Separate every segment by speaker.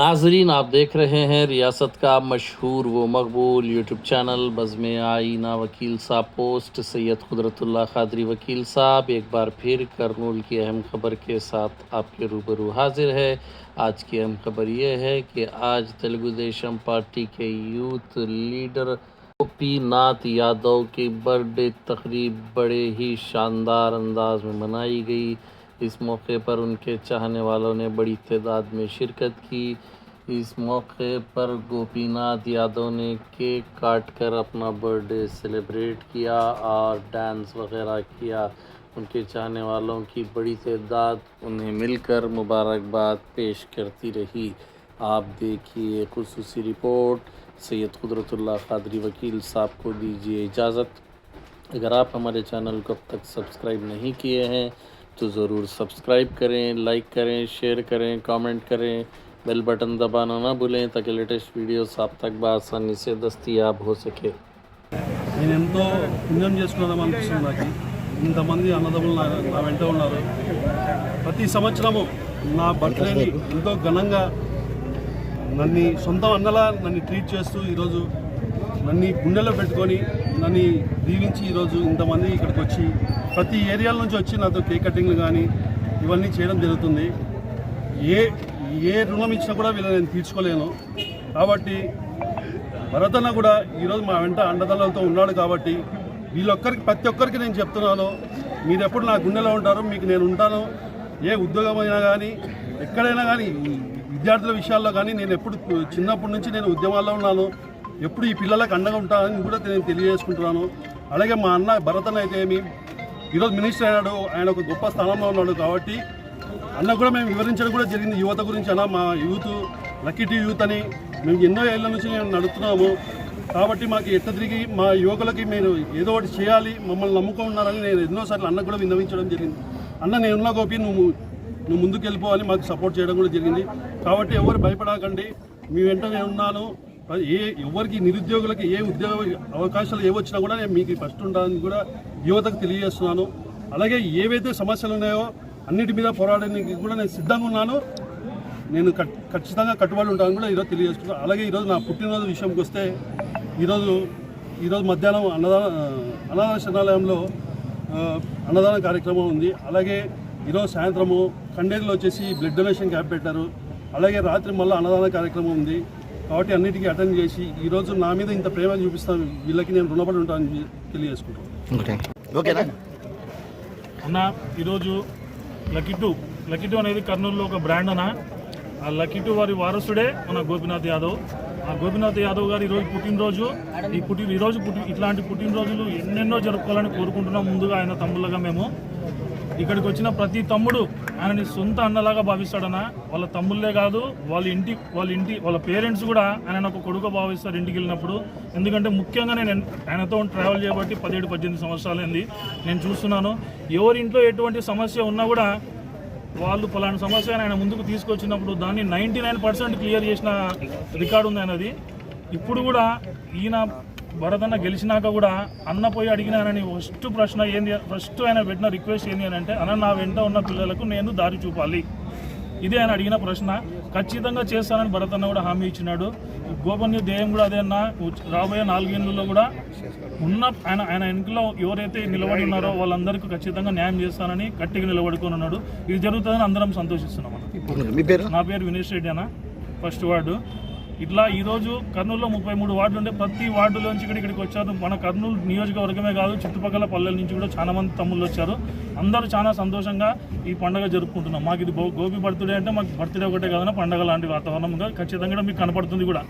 Speaker 1: ناظرین، آپ دیکھ رہے ہیں ریاست کا مشہور و مقبول یوٹیوب چینل بزم آئینہ وکیل صاحب پوسٹ۔ سید قدرت اللہ قادری وکیل صاحب، ایک بار پھر کرنول کی اہم خبر کے ساتھ آپ کے روبرو حاضر ہے۔ آج کی اہم خبر یہ ہے کہ آج تلگو دیشم پارٹی کے یوتھ لیڈر پی نات یادو کی برڈے تقریب بڑے ہی شاندار انداز میں منائی گئی۔ اس موقع پر ان کے چاہنے والوں نے بڑی تعداد میں شرکت کی۔ اس موقع پر گوپی ناتھ یادو نے کیک کاٹ کر اپنا برتھ ڈے سیلیبریٹ کیا اور ڈانس وغیرہ کیا۔ ان کے چاہنے والوں کی بڑی تعداد انہیں مل کر مبارکباد پیش کرتی رہی۔ آپ دیکھیے خصوصی رپورٹ۔ سید قدرت اللہ قادری وکیل صاحب کو دیجیے اجازت۔ اگر آپ ہمارے چینل کو اب تک سبسکرائب نہیں کیے ہیں तो ज़रूर सब्सक्राइब करें लाइक करें शेयर करें कमेंट करें बेल बटन दबाना ना भूलें ताकि लेटेस्ट वीडियोस आप तक बआसानी से दस्तियाब हो सके
Speaker 2: నేను ఎంతో పుణ్యం చేసుకున్నాను అనిపిస్తుంది నాకు ఇంతమంది అన్నదమ్ములు నా నా వెంట ఉన్నారు ప్రతి సంవత్సరము నా బర్త్డేని ఎంతో ఘనంగా నన్ను సొంత అన్నలా నన్ను ట్రీట్ చేస్తూ ఈరోజు నన్ను గుండెలో పెట్టుకొని నన్ను దీవించి ఈరోజు ఇంతమంది ఇక్కడికి వచ్చి ప్రతి ఏరియాల నుంచి వచ్చి నాతో కేక్ కటింగ్లు కానీ ఇవన్నీ చేయడం జరుగుతుంది. ఏ ఏ రుణం ఇచ్చినా కూడా వీళ్ళని నేను తీర్చుకోలేను. కాబట్టి భరతన్న కూడా ఈరోజు మా వెంట అండదండలతో ఉన్నాడు కాబట్టి వీళ్ళొక్కరికి ప్రతి ఒక్కరికి నేను చెప్తున్నాను మీరు ఎప్పుడు నా గుండెలో ఉంటారు మీకు నేను ఉంటాను. ఏ ఉద్యోగమైనా కానీ ఎక్కడైనా కానీ విద్యార్థుల విషయాల్లో కానీ నేను ఎప్పుడు చిన్నప్పటి నుంచి నేను ఉద్యమాల్లో ఉన్నాను. ఎప్పుడు ఈ పిల్లలకు అండగా ఉంటానని కూడా నేను తెలియజేసుకుంటున్నాను. అలాగే మా అన్న భరతన్ అయితే ఏమి ఈరోజు మినిస్టర్ అయినాడు ఆయన ఒక గొప్ప స్థానంలో ఉన్నాడు కాబట్టి అన్న కూడా మేము వివరించడం కూడా జరిగింది. యువత గురించి అన్న మా యూత్ లక్కీ టీ యూత్ అని మేము ఎన్నో ఏళ్ళ నుంచి మేము నడుపుతున్నాము. కాబట్టి మాకు ఎట్ట తిరిగి మా యువకులకి మీరు ఏదో ఒకటి చేయాలి మమ్మల్ని నమ్ముకొని ఉన్నారని నేను ఎన్నోసార్లు అన్న కూడా విన్నవించడం జరిగింది. అన్న నేనున్నా గోపి నువ్వు నువ్వు ముందుకు వెళ్ళిపోవాలి మాకు సపోర్ట్ చేయడం కూడా జరిగింది. కాబట్టి ఎవరు భయపడకండి. మీ వెంట నేను ఉన్నాను. ఏ ఎవరికి నిరుద్యోగులకి ఏ ఉద్యోగ అవకాశాలు ఏ వచ్చినా కూడా నేను మీకు ఫస్ట్ ఉండాలని కూడా యువతకు తెలియజేస్తున్నాను. అలాగే ఏవైతే సమస్యలు ఉన్నాయో అన్నిటి మీద పోరాడడానికి కూడా నేను సిద్ధంగా ఉన్నాను. నేను ఖచ్చితంగా కట్టుబడి ఉంటాను కూడా ఈరోజు తెలియజేస్తున్నాను అలాగే ఈరోజు నా పుట్టినరోజు విషయంకి వస్తే ఈరోజు ఈరోజు మధ్యాహ్నం అన్నదాన అన్నదాన శరణాలయంలో అన్నదాన కార్యక్రమం ఉంది. అలాగే ఈరోజు సాయంత్రము కండేరులో వచ్చేసి బ్లడ్ డొనేషన్ క్యాంప్ పెట్టారు. అలాగే రాత్రి మళ్ళీ అన్నదాన కార్యక్రమం ఉంది. కాబట్టి అన్నిటికీ అటెండ్ చేసి ఈరోజు నా మీద ఇంత ప్రేమ చూపిస్తాను వీళ్ళకి నేను రుణపడి ఉంటానని తెలియజేసుకుంటాను
Speaker 3: ఓకేనా?
Speaker 4: అన్న ఈరోజు లక్కీ టూ. లక్కీ టూ అనేది కర్నూలులో ఒక బ్రాండ్ అన్న. ఆ లక్కీ టూ వారి వారసుడే మన గోపినాథ్ యాదవ్. ఆ గోపినాథ్ యాదవ్ గారు ఈరోజు పుట్టినరోజు. ఈ పుట్టి ఈరోజు పుట్టి ఇట్లాంటి పుట్టినరోజులు ఎన్నెన్నో జరుపుకోవాలని కోరుకుంటున్నాం ముందుగా ఆయన తమ్ముళ్ళగా మేము. ఇక్కడికి వచ్చిన ప్రతి తమ్ముడు ఆయనని సొంత అన్నలాగా భావిస్తాడన్న వాళ్ళ తమ్ముళ్ళే కాదు వాళ్ళ ఇంటి వాళ్ళ ఇంటి వాళ్ళ పేరెంట్స్ కూడా ఆయన ఒక కొడుకు భావిస్తారు ఇంటికి వెళ్ళినప్పుడు. ఎందుకంటే ముఖ్యంగా నేను ఆయనతో ట్రావెల్ చేయబట్టి పదిహేడు పద్దెనిమిది సంవత్సరాలైంది. నేను చూస్తున్నాను ఎవరి ఇంట్లో ఎటువంటి సమస్య ఉన్నా కూడా వాళ్ళు పలానా సమస్య ఆయన ముందుకు తీసుకొచ్చినప్పుడు దాన్ని నైంటీ నైన్ పర్సెంట్ క్లియర్ చేసిన రికార్డు ఉంది ఆయనది. ఇప్పుడు కూడా ఈయన భరతన్న గెలిచినాక కూడా అన్న పోయి అడిగినానని ఫస్ట్ ప్రశ్న ఏంది ఫస్ట్ ఆయన పెట్టిన రిక్వెస్ట్ ఏంది అని అంటే అన్న నా వెంట ఉన్న పిల్లలకు నేను దారి చూపాలి. ఇదే ఆయన అడిగిన ప్రశ్న. ఖచ్చితంగా చేస్తానని భరతన్న కూడా హామీ ఇచ్చినాడు. గోపన్య ధ్యేయం కూడా అదే అన్న. రాబోయే నాలుగేళ్ళలో కూడా ఉన్న ఆయన ఆయన వెనుకలో ఎవరైతే నిలబడి ఉన్నారో వాళ్ళందరికీ ఖచ్చితంగా న్యాయం చేస్తానని గట్టిగా నిలబడుకొని ఉన్నాడు. ఇది జరుగుతుందని అందరం సంతోషిస్తున్నాం అన్న.
Speaker 3: మీ పేరు?
Speaker 4: నా పేరు వినేష్ రెడ్డి అన్న. First ward. ఇట్లా ఈరోజు కర్నూలులో ముప్పై మూడు వార్డులు ఉండే ప్రతి వార్డులోంచి ఇక్కడ ఇక్కడికి వచ్చారు. మన కర్నూలు నియోజకవర్గమే కాదు చుట్టుపక్కల పల్లెల నుంచి కూడా చాలా మంది తమ్ముళ్ళు వచ్చారు. అందరూ చాలా సంతోషంగా ఈ పండుగ జరుపుకుంటున్నాం. మాకు ఇది గోపి బర్త్డే అంటే మాకు బర్త్డే ఒకటే కాదన్నా పండగ లాంటి వాతావరణంగా ఖచ్చితంగా మీకు కనపడుతుంది కూడా.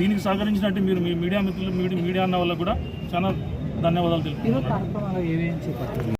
Speaker 4: దీనికి సహకరించినట్టు మీరు మీ మీడియా మిత్రులు మీడియా అన్న వాళ్ళకు కూడా చాలా ధన్యవాదాలు తెలుపు